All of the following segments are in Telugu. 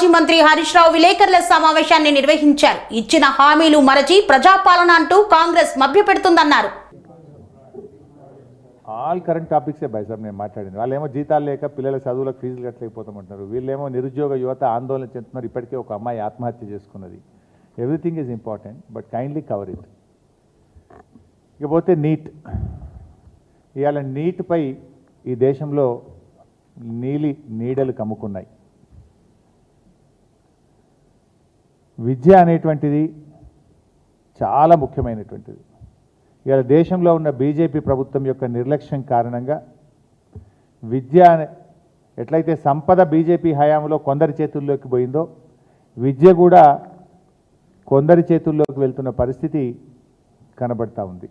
మాజీ మంత్రి హరీష్ రావు విలేకరుల సమావేశాన్ని నిర్వహించారు. ఇచ్చిన హామీలు మరచి ప్రజాపాలన అంటూ కాంగ్రెస్ మభ్యపెడుతుందన్నారు. ఆల్ కరెంట్ టాపిక్సే బాయ్ సార్ నేను మాట్లాడింది. వాళ్ళేమో జీతాలు లేక పిల్లల చదువులకు ఫీజులు కట్టలేకపోతామంటున్నారు. వీళ్ళేమో నిరుద్యోగ యువత ఆందోళన చెందుతున్నారు. ఇప్పటికే ఒక అమ్మాయి ఆత్మహత్య చేసుకున్నది. Everything is important but kindly cover it ఇకపోతే నీట్. ఇవాళ నీట్పై ఈ దేశంలో నీలి నీడలు కమ్ముకున్నాయి. విద్య అనేటువంటిది చాలా ముఖ్యమైనటువంటిది. ఇవాళ దేశంలో ఉన్న బీజేపీ ప్రభుత్వం యొక్క నిర్లక్ష్యం కారణంగా విద్య ఎట్లయితే సంపద బీజేపీ హయాంలో కొందరి చేతుల్లోకి పోయిందో విద్య కూడా కొందరి చేతుల్లోకి వెళ్తున్న పరిస్థితి కనబడతా ఉంది.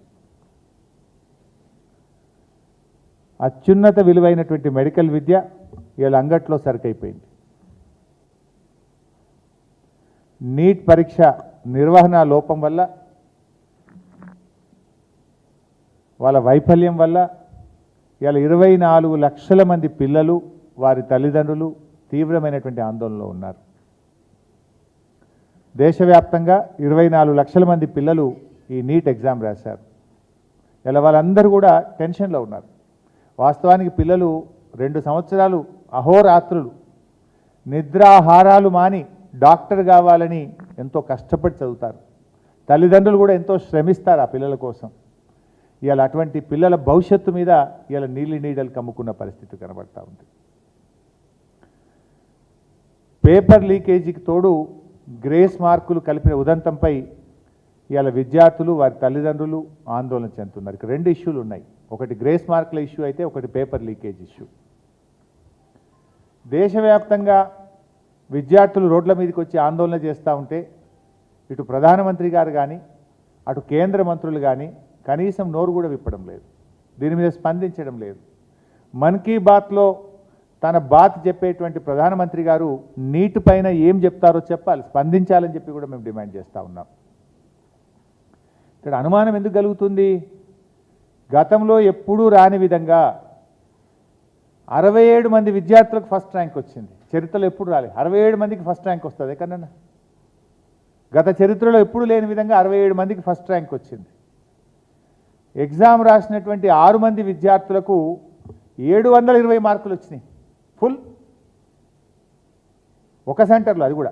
అత్యున్నత విలువైనటువంటి మెడికల్ విద్య ఇవాళ అంగట్లో సరుకైపోయింది. నీట్ పరీక్ష నిర్వహణ లోపం వల్ల వాళ్ళ వైఫల్యం వల్ల ఇవాళ ఇరవై నాలుగు లక్షల మంది పిల్లలు వారి తల్లిదండ్రులు తీవ్రమైనటువంటి ఆందోళనలో ఉన్నారు. దేశవ్యాప్తంగా ఇరవై నాలుగు లక్షల మంది పిల్లలు ఈ నీట్ ఎగ్జామ్ రాశారు. ఇలా వాళ్ళందరూ కూడా టెన్షన్లో ఉన్నారు. వాస్తవానికి పిల్లలు రెండు సంవత్సరాలు అహోరాత్రులు నిద్రాహారాలు మాని డాక్టర్ కావాలని ఎంతో కష్టపడి చదువుతారు. తల్లిదండ్రులు కూడా ఎంతో శ్రమిస్తారు ఆ పిల్లల కోసం. ఇవాళ అటువంటి పిల్లల భవిష్యత్తు మీద ఇవాళ నీళ్ళు నీడలు కమ్ముకున్న పరిస్థితి కనబడతా ఉంది. పేపర్ లీకేజీకి తోడు గ్రేస్ మార్కులు కలిపిన ఉదంతంపై ఇవాళ విద్యార్థులు వారి తల్లిదండ్రులు ఆందోళన చెందుతున్నారు. ఇక్కడ రెండు ఇష్యూలు ఉన్నాయి. ఒకటి గ్రేస్ మార్కుల ఇష్యూ అయితే ఒకటి పేపర్ లీకేజ్ ఇష్యూ. దేశవ్యాప్తంగా విద్యార్థులు రోడ్ల మీదకి వచ్చి ఆందోళన చేస్తూ ఉంటే ఇటు ప్రధానమంత్రి గారు కానీ అటు కేంద్ర మంత్రులు కానీ కనీసం నోరు కూడా విప్పడం లేదు. దీని మీద స్పందించడం లేదు. మన్ కీ బాత్లో తన బాత్ చెప్పేటువంటి ప్రధానమంత్రి గారు నీటి పైన ఏం చెప్తారో చెప్పాలి స్పందించాలని చెప్పి కూడా మేము డిమాండ్ చేస్తూ ఉన్నాం. ఇక్కడ అనుమానం ఎందుకు కలుగుతుంది? గతంలో ఎప్పుడూ రాని విధంగా అరవై ఏడు మంది విద్యార్థులకు ఫస్ట్ ర్యాంక్ వచ్చింది. చరిత్రలో ఎప్పుడు రాలేదు అరవై ఏడు మందికి ఫస్ట్ ర్యాంక్ వస్తుంది కన్నా గత చరిత్రలో ఎప్పుడు లేని విధంగా అరవై ఏడు మందికి ఫస్ట్ ర్యాంక్ వచ్చింది. ఎగ్జామ్ రాసినటువంటి ఆరు మంది విద్యార్థులకు ఏడు వందల ఇరవై మార్కులు వచ్చినాయి. ఫుల్ ఒక సెంటర్లో అది కూడా.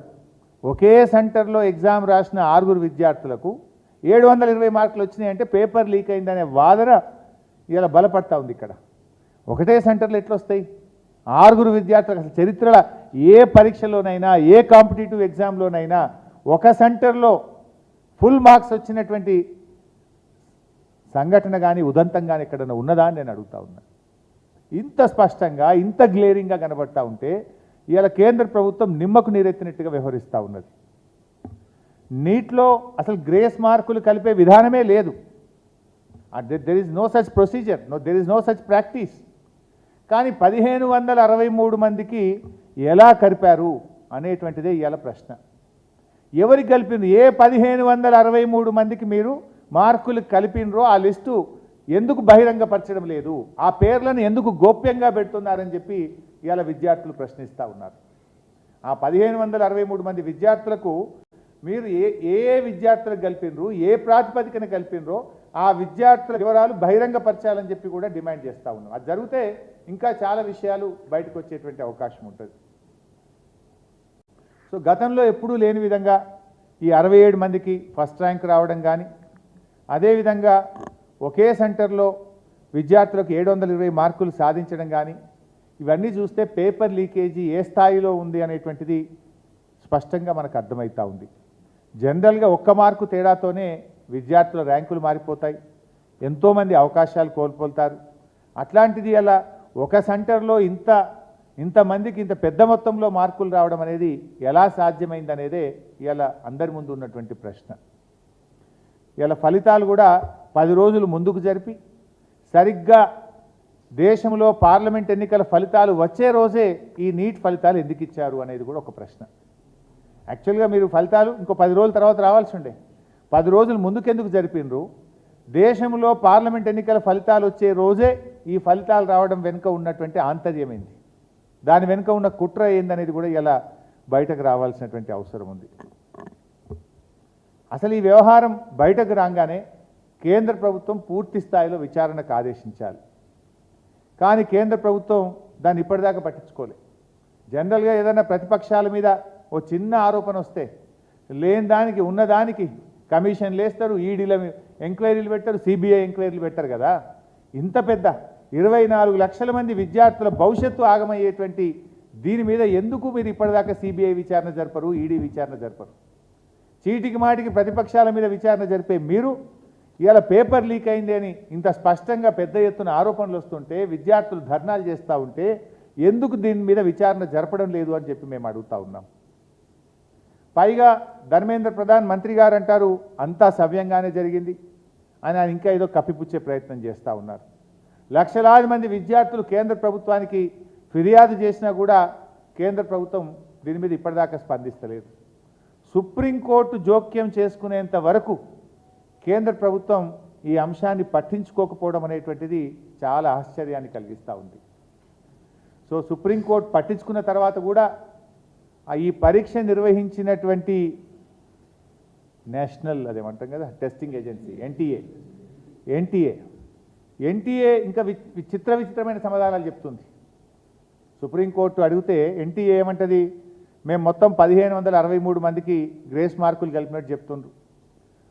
ఒకే సెంటర్లో ఎగ్జామ్ రాసిన ఆరుగురు విద్యార్థులకు ఏడు వందల ఇరవై మార్కులు వచ్చినాయి అంటే పేపర్ లీక్ అయిందనే వాదన ఇలా బలపడతా ఉంది ఇక్కడ. ఒకటే సెంటర్లో ఎట్లొస్తాయి? ఆరుగురు విద్యార్థులకు అసలు చరిత్రలో ఏ పరీక్షలోనైనా ఏ కాంపిటేటివ్ ఎగ్జామ్లోనైనా ఒక సెంటర్లో ఫుల్ మార్క్స్ వచ్చినటువంటి సంఘటన కానీ ఉదంతం కానీ ఎక్కడన్నా ఉన్నదా అని నేను అడుగుతా ఉన్నా. ఇంత స్పష్టంగా ఇంత గ్లేరింగ్గా కనబడతా ఉంటే ఇవాళ కేంద్ర ప్రభుత్వం నిమ్మకు నీరెత్తినట్టుగా వ్యవహరిస్తూ ఉన్నది. నీట్లో అసలు గ్రేస్ మార్కులు కలిపే విధానమే లేదు. There is no such procedure no there is no such practice కానీ పదిహేను వందల అరవై మూడు మందికి ఎలా కలిపారు అనేటువంటిదే ఇవాళ ప్రశ్న. ఎవరి కలిపింది ఏ పదిహేను వందల అరవై మూడు మందికి మీరు మార్కులు కలిపినరో ఆ లిస్టు ఎందుకు బహిరంగపరచడం లేదు? ఆ పేర్లను ఎందుకు గోప్యంగా పెడుతున్నారని చెప్పి ఇవాళ విద్యార్థులు ప్రశ్నిస్తూ ఉన్నారు. ఆ పదిహేను వందల అరవై మూడు మంది విద్యార్థులకు మీరు ఏ ఏ ఏ విద్యార్థులకు కలిపినరు ఏ ప్రాతిపదికన కలిపినరో ఆ విద్యార్థుల వివరాలు బహిరంగపరచాలని చెప్పి కూడా డిమాండ్ చేస్తూ ఉన్నాం. అది జరిగితే ఇంకా చాలా విషయాలు బయటకు వచ్చేటువంటి అవకాశం ఉంటుంది. సో గతంలో ఎప్పుడూ లేని విధంగా ఈ అరవై ఏడు మందికి ఫస్ట్ ర్యాంక్ రావడం కానీ అదేవిధంగా ఒకే సెంటర్లో విద్యార్థులకు ఏడు వందల ఇరవై మార్కులు సాధించడం కానీ ఇవన్నీ చూస్తే పేపర్ లీకేజీ ఏ స్థాయిలో ఉంది అనేటువంటిది స్పష్టంగా మనకు అర్థమవుతూ ఉంది. జనరల్గా ఒక్క మార్కు తేడాతోనే విద్యార్థుల ర్యాంకులు మారిపోతాయి. ఎంతోమంది అవకాశాలు కోల్పోతారు. అట్లాంటిది అలా ఒక సెంటర్లో ఇంత ఇంతమందికి ఇంత పెద్ద మొత్తంలో మార్కులు రావడం అనేది ఎలా సాధ్యమైంది అనేదే ఇలా అందరి ముందు ఉన్నటువంటి ప్రశ్న. ఇలా ఫలితాలు కూడా పది రోజులు ముందుకు జరిపి సరిగ్గా దేశంలో పార్లమెంట్ ఎన్నికల ఫలితాలు వచ్చే రోజే ఈ నీట్ ఫలితాలు ఎందుకు ఇచ్చారు అనేది కూడా ఒక ప్రశ్న. యాక్చువల్గా మీరు ఫలితాలు ఇంకో పది రోజుల తర్వాత రావాల్సి ఉండే. పది రోజులు ముందుకెందుకు జరిపినరు దేశంలో పార్లమెంట్ ఎన్నికల ఫలితాలు వచ్చే రోజే ఈ ఫలితాలు రావడం వెనుక ఉన్నటువంటి ఆంతర్యమైంది దాని వెనుక ఉన్న కుట్ర ఏందనేది కూడా ఇలా బయటకు రావాల్సినటువంటి అవసరం ఉంది. అసలు ఈ వ్యవహారం బయటకు రాగానే కేంద్ర ప్రభుత్వం పూర్తి స్థాయిలో విచారణకు ఆదేశించాలి. కానీ కేంద్ర ప్రభుత్వం దాన్ని ఇప్పటిదాకా పట్టించుకోలేదు జనరల్గా ఏదైనా ప్రతిపక్షాల మీద ఓ చిన్న ఆరోపణ వస్తే లేని దానికి ఉన్నదానికి కమిషన్లు వేస్తారు ఈడీల ఎంక్వైరీలు పెట్టారు సిబిఐ ఎంక్వైరీలు పెట్టారు కదా. ఇంత పెద్ద ఇరవై నాలుగు లక్షల మంది విద్యార్థుల భవిష్యత్తు ఆగమయ్యేటువంటి దీని మీద ఎందుకు మీరు ఇప్పటిదాకా సిబిఐ విచారణ జరపరు ఈడీ విచారణ జరపరు? చీటికి మాటికి ప్రతిపక్షాల మీద విచారణ జరిపే మీరు ఇవాళ పేపర్ లీక్ అయింది అని ఇంత స్పష్టంగా పెద్ద ఎత్తున ఆరోపణలు వస్తుంటే విద్యార్థులు ధర్నాలు చేస్తూ ఉంటే ఎందుకు దీని మీద విచారణ జరపడం లేదు అని చెప్పి మేము అడుగుతా ఉన్నాం. పైగా ధర్మేంద్ర ప్రధాన్ మంత్రి గారు అంటారు అంతా సవ్యంగానే జరిగింది అని ఆయన ఇంకా ఏదో కప్పిపుచ్చే ప్రయత్నం చేస్తూ ఉన్నారు. లక్షలాది మంది విద్యార్థులు కేంద్ర ప్రభుత్వానికి ఫిర్యాదు చేసినా కూడా కేంద్ర ప్రభుత్వం దీని మీద ఇప్పటిదాకా స్పందిస్తలేదు. సుప్రీంకోర్టు జోక్యం చేసుకునేంత వరకు కేంద్ర ప్రభుత్వం ఈ అంశాన్ని పట్టించుకోకపోవడం అనేటువంటిది చాలా ఆశ్చర్యాన్ని కలిగిస్తూ ఉంది. సో సుప్రీంకోర్టు పట్టించుకున్న తర్వాత కూడా ఈ పరీక్ష నిర్వహించినటువంటి నేషనల్ అదేమంటాం కదా testing agency NTA. NTA. NTA ఇంకా వి విచిత్ర విచిత్రమైన సమాధానాలు చెప్తుంది. సుప్రీంకోర్టు అడిగితే ఎన్టీఏ ఏమంటుంది? మేము మొత్తం పదిహేను వందల అరవై మూడు మందికి గ్రేస్ మార్కులు కలిపినట్టు చెప్తుండ్రు.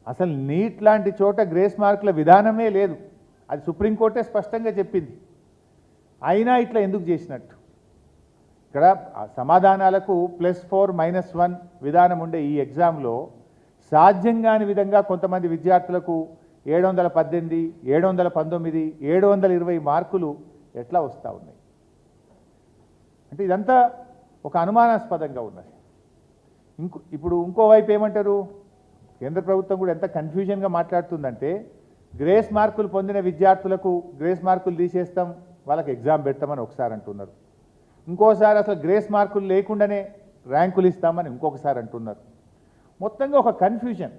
అసలు నీట్ లాంటి చోట గ్రేస్ మార్కుల విధానమే లేదు. అది సుప్రీంకోర్టే స్పష్టంగా చెప్పింది. అయినా ఇట్లా ఎందుకు చేసినట్టు? ఇక్కడ సమాధానాలకు ప్లస్ ఫోర్ మైనస్ వన్ విధానం ఉండే ఈ ఎగ్జామ్లో సాధ్యం కాని విధంగా కొంతమంది విద్యార్థులకు ఏడు వందల పద్దెనిమిది ఏడు వందల పంతొమ్మిది ఏడు వందల ఇరవై మార్కులు ఎట్లా వస్తూ ఉన్నాయి? అంటే ఇదంతా ఒక అనుమానాస్పదంగా ఉన్నది. ఇంకో ఇప్పుడు ఇంకోవైపు ఏమంటారు? కేంద్ర ప్రభుత్వం కూడా ఎంత కన్ఫ్యూజన్గా మాట్లాడుతుందంటే గ్రేస్ మార్కులు పొందిన విద్యార్థులకు గ్రేస్ మార్కులు తీసేస్తాం వాళ్ళకి ఎగ్జామ్ పెడతామని ఒకసారి అంటున్నారు. ఇంకోసారి అసలు గ్రేస్ మార్కులు లేకుండానే ర్యాంకులు ఇస్తామని ఇంకొకసారి అంటున్నారు. మొత్తంగా ఒక కన్ఫ్యూజన్.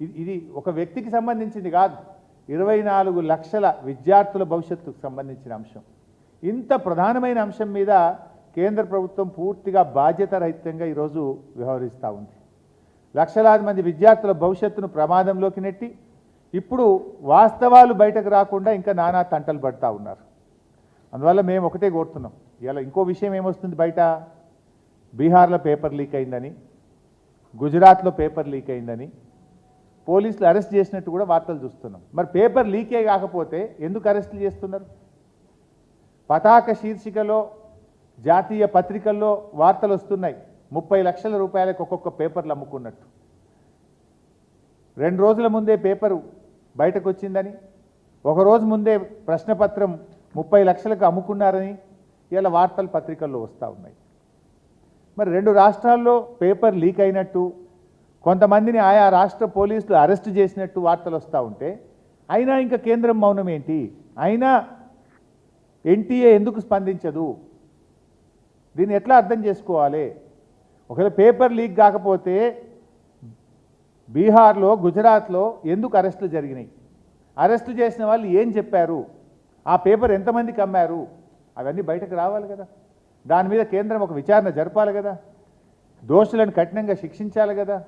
ఇది ఇది ఒక వ్యక్తికి సంబంధించింది కాదు. ఇరవై నాలుగు లక్షల విద్యార్థుల భవిష్యత్తుకు సంబంధించిన అంశం. ఇంత ప్రధానమైన అంశం మీద కేంద్ర ప్రభుత్వం పూర్తిగా బాధ్యత రహితంగా ఈరోజు వ్యవహరిస్తూ ఉంది. లక్షలాది మంది విద్యార్థుల భవిష్యత్తును ప్రమాదంలోకి నెట్టి ఇప్పుడు వాస్తవాలు బయటకు రాకుండా ఇంకా నానా తంటలు పడతా ఉన్నారు. అందువల్ల మేము ఒకటే కోరుతున్నాం. ఇలా ఇంకో విషయం ఏమొస్తుంది బయట? బీహార్లో పేపర్ లీక్ అయిందని గుజరాత్లో పేపర్ లీక్ అయిందని పోలీసులు అరెస్ట్ చేసినట్టు కూడా వార్తలు చూస్తున్నాం. మరి పేపర్ లీకే కాకపోతే ఎందుకు అరెస్టులు చేస్తున్నారు? పతాక శీర్షికలో జాతీయ పత్రికల్లో వార్తలు వస్తున్నాయి. ముప్పై లక్షల రూపాయలకు ఒక్కొక్క పేపర్లు అమ్ముకున్నట్టు. రెండు రోజుల ముందే పేపరు బయటకు వచ్చిందని ఒక రోజు ముందే ప్రశ్నపత్రం ముప్పై లక్షలకు అమ్ముకున్నారని ఇలా వార్తలు పత్రికల్లో వస్తూ ఉన్నాయి. మరి రెండు రాష్ట్రాల్లో పేపర్ లీక్ అయినట్టు కొంతమందిని ఆయా రాష్ట్ర పోలీసులు అరెస్ట్ చేసినట్టు వార్తలు వస్తూ ఉంటే అయినా ఇంకా కేంద్రం మౌనం ఏంటి? అయినా ఎన్టీఏ ఎందుకు స్పందించదు? దీన్ని ఎట్లా అర్థం చేసుకోవాలి? ఒకవేళ పేపర్ లీక్ కాకపోతే బీహార్లో గుజరాత్లో ఎందుకు అరెస్టులు జరిగినాయి? అరెస్టు చేసిన వాళ్ళు ఏం చెప్పారు? ఆ పేపర్ ఎంతమందికి అమ్మారు? అవన్నీ బయటకు రావాలి కదా. దాని మీద కేంద్రం ఒక విచారణ జరపాలి కదా. దోషులను కఠినంగా శిక్షించాలి కదా.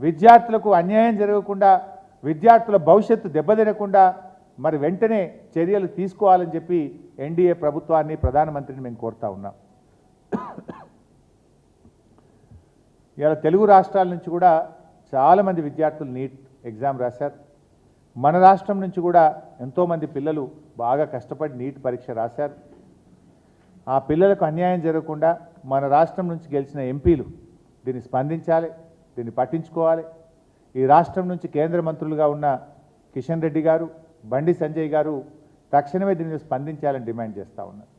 విద్యార్థులకు అన్యాయం జరగకుండా విద్యార్థుల భవిష్యత్తు దెబ్బతినకుండా మరి వెంటనే చర్యలు తీసుకోవాలని చెప్పి ఎన్డీఏ ప్రభుత్వాన్ని ప్రధానమంత్రిని మేము కోరుతా ఉన్నాం. ఇలా తెలుగు రాష్ట్రాల నుంచి కూడా చాలామంది విద్యార్థులు నీట్ ఎగ్జామ్ రాశారు. మన రాష్ట్రం నుంచి కూడా ఎంతోమంది పిల్లలు బాగా కష్టపడి నీట్ పరీక్ష రాశారు. ఆ పిల్లలకు అన్యాయం జరగకుండా మన రాష్ట్రం నుంచి గెలిచిన ఎంపీలు దీన్ని స్పందించాలి దీన్ని పట్టించుకోవాలి. ఈ రాష్ట్రం నుంచి కేంద్ర మంత్రులుగా ఉన్న కిషన్ రెడ్డి గారు బండి సంజయ్ గారు తక్షణమే దీన్ని స్పందించాలని డిమాండ్ చేస్తూ ఉన్నారు.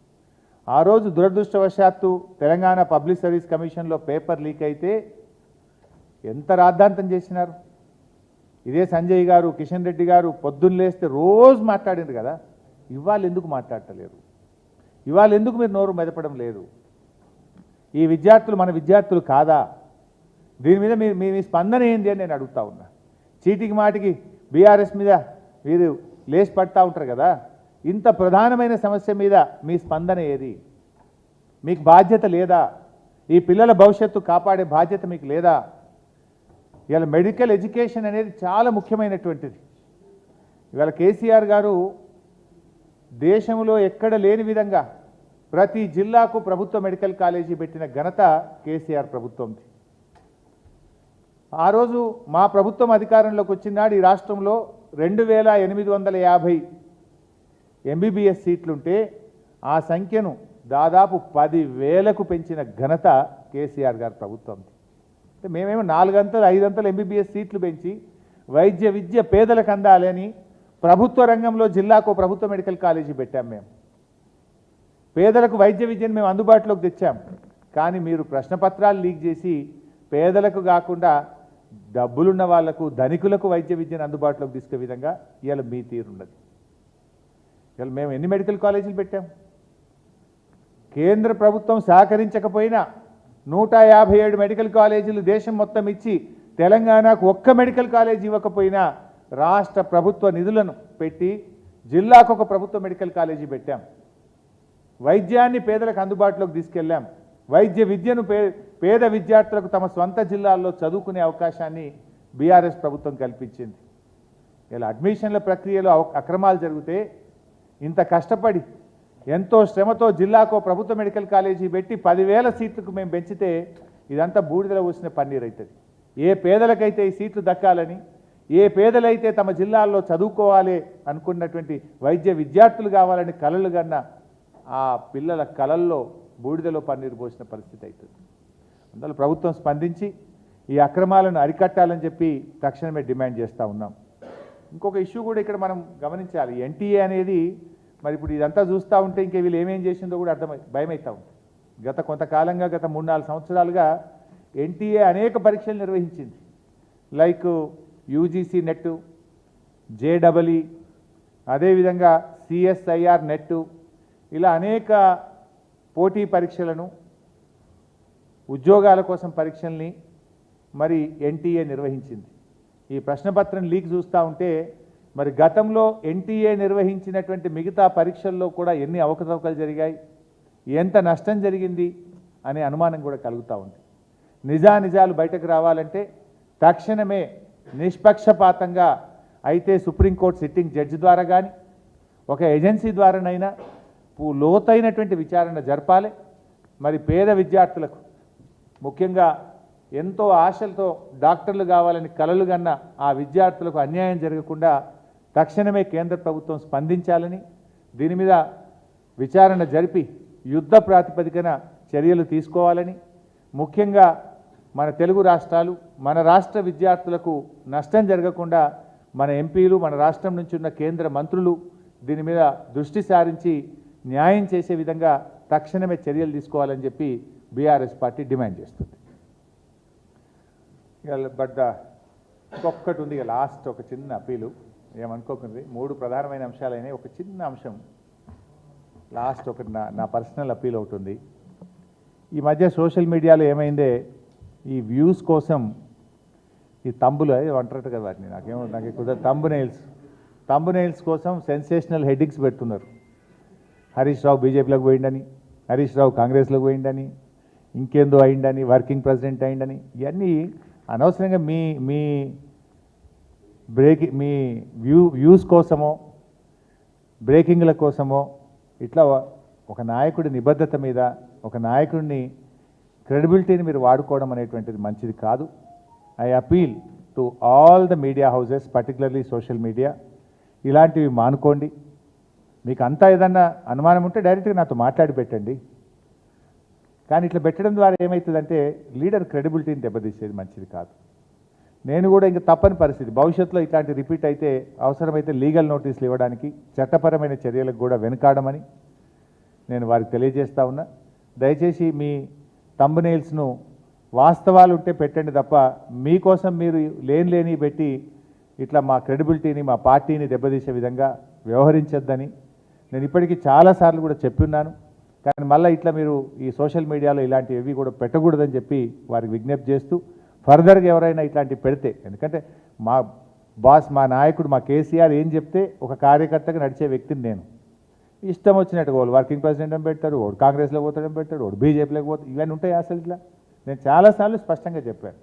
ఆ రోజు దురదృష్టవశాత్తు తెలంగాణ పబ్లిక్ సర్వీస్ కమిషన్లో పేపర్ లీక్ అయితే ఎంత రాద్ధాంతం చేసినారు? ఇదే సంజయ్ గారు కిషన్ రెడ్డి గారు పొద్దున్న లేస్తే రోజు మాట్లాడిండ్రు కదా. ఇవాళ ఎందుకు మాట్లాడటలేరు? ఇవాళ ఎందుకు మీరు నోరు మెదపడం లేదు? ఈ విద్యార్థులు మన విద్యార్థులు కాదా? దీని మీద మీ మీ స్పందన ఏంది అని నేను అడుగుతా ఉన్నా. చీటికి మాటికి బీఆర్ఎస్ మీద మీరు లేచి పడతా ఉంటారు కదా? ఇంత ప్రధానమైన సమస్య మీద మీ స్పందన ఏది? మీకు బాధ్యత లేదా? ఈ పిల్లల భవిష్యత్తు కాపాడే బాధ్యత మీకు లేదా? ఇవాళ మెడికల్ ఎడ్యుకేషన్ అనేది చాలా ముఖ్యమైనటువంటిది. ఇవాళ కేసీఆర్ గారు దేశంలో ఎక్కడ లేని విధంగా ప్రతి జిల్లాకు ప్రభుత్వ మెడికల్ కాలేజీ పెట్టిన ఘనత కేసీఆర్ ప్రభుత్వంది. ఆ రోజు మా ప్రభుత్వం అధికారంలోకి వచ్చినాడు ఈ రాష్ట్రంలో రెండు వేల ఎనిమిది వందల యాభై ఎంబీబీఎస్ సీట్లుంటే ఆ సంఖ్యను దాదాపు పది వేలకు పెంచిన ఘనత కేసీఆర్ గారి ప్రభుత్వంది. అంటే మేమేమో నాలుగంతలు ఐదంతలు ఎంబీబీఎస్ సీట్లు పెంచి వైద్య విద్య పేదలకు అందాలని ప్రభుత్వ రంగంలో జిల్లాకు ప్రభుత్వ మెడికల్ కాలేజీ పెట్టాం మేము. పేదలకు వైద్య విద్యను మేము అందుబాటులోకి తెచ్చాం. కానీ మీరు ప్రశ్నపత్రాలు లీక్ చేసి పేదలకు కాకుండా డబ్బులున్న వాళ్ళకు ధనికులకు వైద్య విద్యను అందుబాటులోకి తీసుకే విధంగా ఇవాళ మీ తీరున్నది ఇవాళ మేము ఎన్ని మెడికల్ కాలేజీలు పెట్టాం? కేంద్ర ప్రభుత్వం సహకరించకపోయినా నూట యాభై ఏడు మెడికల్ కాలేజీలు దేశం మొత్తం ఇచ్చి తెలంగాణకు ఒక్క మెడికల్ కాలేజీ ఇవ్వకపోయినా రాష్ట్ర ప్రభుత్వ నిధులను పెట్టి జిల్లాకు ఒక ప్రభుత్వ మెడికల్ కాలేజీ పెట్టాం. వైద్యాన్ని పేదలకు అందుబాటులోకి తీసుకెళ్ళాం. వైద్య విద్యను పే పేద విద్యార్థులకు తమ స్వంత జిల్లాల్లో చదువుకునే అవకాశాన్ని బీఆర్ఎస్ ప్రభుత్వం కల్పించింది. ఇలా అడ్మిషన్ల ప్రక్రియలో అవ- అక్రమాలు జరిగితే ఇంత కష్టపడి ఎంతో శ్రమతో జిల్లాకు ప్రభుత్వ మెడికల్ కాలేజీ పెట్టి పదివేల సీట్లకు మేము పెంచితే ఇదంతా బూడిదలో వచ్చిన పన్నీర్ అవుతుంది ఏ పేదలకైతే ఈ సీట్లు దక్కాలని ఏ పేదలైతే తమ జిల్లాల్లో చదువుకోవాలి అనుకున్నటువంటి వైద్య విద్యార్థులు కావాలని కలలు కన్నా ఆ పిల్లల కలల్లో బూడిదలో పన్నీరు పోసిన పరిస్థితి అవుతుంది అందువల్ల ప్రభుత్వం స్పందించి ఈ అక్రమాలను అరికట్టాలని చెప్పి తక్షణమే డిమాండ్ చేస్తూ ఉన్నాం. ఇంకొక ఇష్యూ కూడా ఇక్కడ మనం గమనించాలి. ఎన్టీఏ అనేది మరి ఇప్పుడు ఇదంతా చూస్తూ ఉంటే ఇంక వీళ్ళు ఏమేం చేసిందో కూడా అర్థమై భయమవుతూ ఉంది గత కొంతకాలంగా గత మూడు నాలుగు సంవత్సరాలుగా ఎన్టీఏ అనేక పరీక్షలు నిర్వహించింది. లైక్ యూజీసీ నెట్ జేడబల్ఈ అదేవిధంగా సిఎస్ఐఆర్ నెట్ ఇలా అనేక పోటీ పరీక్షలను ఉద్యోగాల కోసం పరీక్షల్ని మరి ఎన్టీఏ నిర్వహించింది. ఈ ప్రశ్నపత్రం లీక్ చూస్తూ ఉంటే మరి గతంలో ఎన్టీఏ నిర్వహించినటువంటి మిగతా పరీక్షల్లో కూడా ఎన్ని అవకతవకలు జరిగాయి ఎంత నష్టం జరిగింది అనే అనుమానం కూడా కలుగుతూ ఉంది. నిజానిజాలు బయటకు రావాలంటే తక్షణమే నిష్పక్షపాతంగా అయితే సుప్రీంకోర్టు సిట్టింగ్ జడ్జి ద్వారా కానీ ఒక ఏజెన్సీ ద్వారానైనా లోతైనటువంటి విచారణ జరపాలి. మరి పేద విద్యార్థులకు ముఖ్యంగా ఎంతో ఆశలతో డాక్టర్లు కావాలని కలలు కన్న ఆ విద్యార్థులకు అన్యాయం జరగకుండా తక్షణమే కేంద్ర ప్రభుత్వం స్పందించాలని దీని మీద విచారణ జరిపి యుద్ధ ప్రాతిపదికన చర్యలు తీసుకోవాలని ముఖ్యంగా మన తెలుగు రాష్ట్రాలు మన రాష్ట్ర విద్యార్థులకు నష్టం జరగకుండా మన ఎంపీలు మన రాష్ట్రం నుంచి ఉన్న కేంద్ర మంత్రులు దీని మీద దృష్టి సారించి న్యాయం చేసే విధంగా తక్షణమే చర్యలు తీసుకోవాలని చెప్పి బీఆర్ఎస్ పార్టీ డిమాండ్ చేస్తుంది. బట్ ఒక్కటి ఉంది ఇక లాస్ట్ ఒక చిన్న అప్పీలు. ఏమనుకోకండి మూడు ప్రధానమైన అంశాలైనవి ఒక చిన్న అంశం లాస్ట్ ఒకటి నా నా పర్సనల్ అప్పీల్ ఒకటి ఉంది. ఈ మధ్య సోషల్ మీడియాలో ఏమైందే ఈ వ్యూస్ కోసం ఈ తంబులు అది అంటారట కదా వాటిని నాకేమో నాకు కుదరదు. తంబు నెయిల్స్ తంబు నెయిల్స్ కోసం సెన్సేషనల్ హెడ్డింగ్స్ పెడుతున్నారు. హరీష్ రావు బీజేపీలోకి పోయిండని హరీష్ రావు కాంగ్రెస్లోకి పోయిండని ఇంకేందో అయిండని వర్కింగ్ ప్రెసిడెంట్ అయిండని ఇవన్నీ అనవసరంగా మీ మీ బ్రేకి మీ వ్యూ వ్యూస్ కోసమో బ్రేకింగ్ల కోసమో ఇట్లా ఒక నాయకుడి నిబద్ధత మీద ఒక నాయకుడిని క్రెడిబిలిటీని మీరు వాడుకోవడం అనేటువంటిది మంచిది కాదు. I appeal to all the media houses particularly social media. ఇలాంటివి మానుకోండి. మీకు అంతా ఏదన్నా అనుమానం ఉంటే డైరెక్ట్గా నాతో మాట్లాడి పెట్టండి. కానీ ఇట్లా పెట్టడం ద్వారా ఏమవుతుందంటే లీడర్ క్రెడిబిలిటీని దెబ్బతీసేది మంచిది కాదు. నేను కూడా ఇంకా తప్పని పరిస్థితి. భవిష్యత్తులో ఇట్లాంటి రిపీట్ అయితే అవసరమైతే లీగల్ నోటీసులు ఇవ్వడానికి చట్టపరమైన చర్యలకు కూడా వెనుకాడమని నేను వారికి తెలియజేస్తా ఉన్నా. దయచేసి మీ తంబునైల్స్ను వాస్తవాలు ఉంటే పెట్టండి తప్ప మీకోసం మీరు లేని లేని పెట్టి ఇట్లా మా క్రెడిబిలిటీని మా పార్టీని దెబ్బతీసే విధంగా వ్యవహరించొద్దని నేను ఇప్పటికీ చాలాసార్లు కూడా చెప్పున్నాను కానీ మళ్ళీ ఇట్లా మీరు ఈ సోషల్ మీడియాలో ఇలాంటివి ఏవి కూడా పెట్టకూడదని చెప్పి వారికి విజ్ఞప్తి చేస్తూ ఫర్దర్గా ఎవరైనా ఇట్లాంటివి పెడితే ఎందుకంటే మా బాస్ మా నాయకుడు మా కేసీఆర్ ఏం చెప్తే ఒక కార్యకర్తగా నడిచే వ్యక్తిని నేను. ఇష్టం వచ్చినట్టు వాళ్ళు వర్కింగ్ ప్రెసిడెంట్ అని పెడతారు వాడు కాంగ్రెస్లో పోతాడని పెడతాడు వాడు బీజేపీలోకి పోతాడు ఇవన్నీ ఉంటాయి అసలు ఇట్లా నేను చాలాసార్లు స్పష్టంగా చెప్పాను.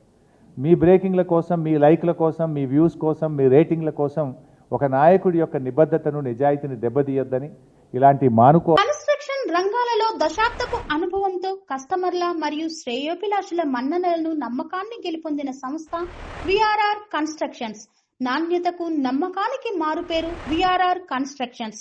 మీ బ్రేకింగ్ల కోసం మీ లైక్ల కోసం మీ వ్యూస్ కోసం మీ రేటింగ్ల కోసం ఒక నాయకుడి యొక్క నిబద్ధతను నిజాయితీని దెబ్బతీయొద్దని ఇలాంటి మానుకో కన్స్ట్రక్షన్ రంగాలలో దశాబ్దపు అనుభవంతో కస్టమర్ల మరియు శ్రేయోభిలాషుల మన్ననలను నమ్మకాన్ని గెలుపొందిన సంస్థ విఆర్ఆర్ కన్స్ట్రక్షన్స్. నాణ్యతకు నమ్మకానికి మారుపేరు VRR constructions.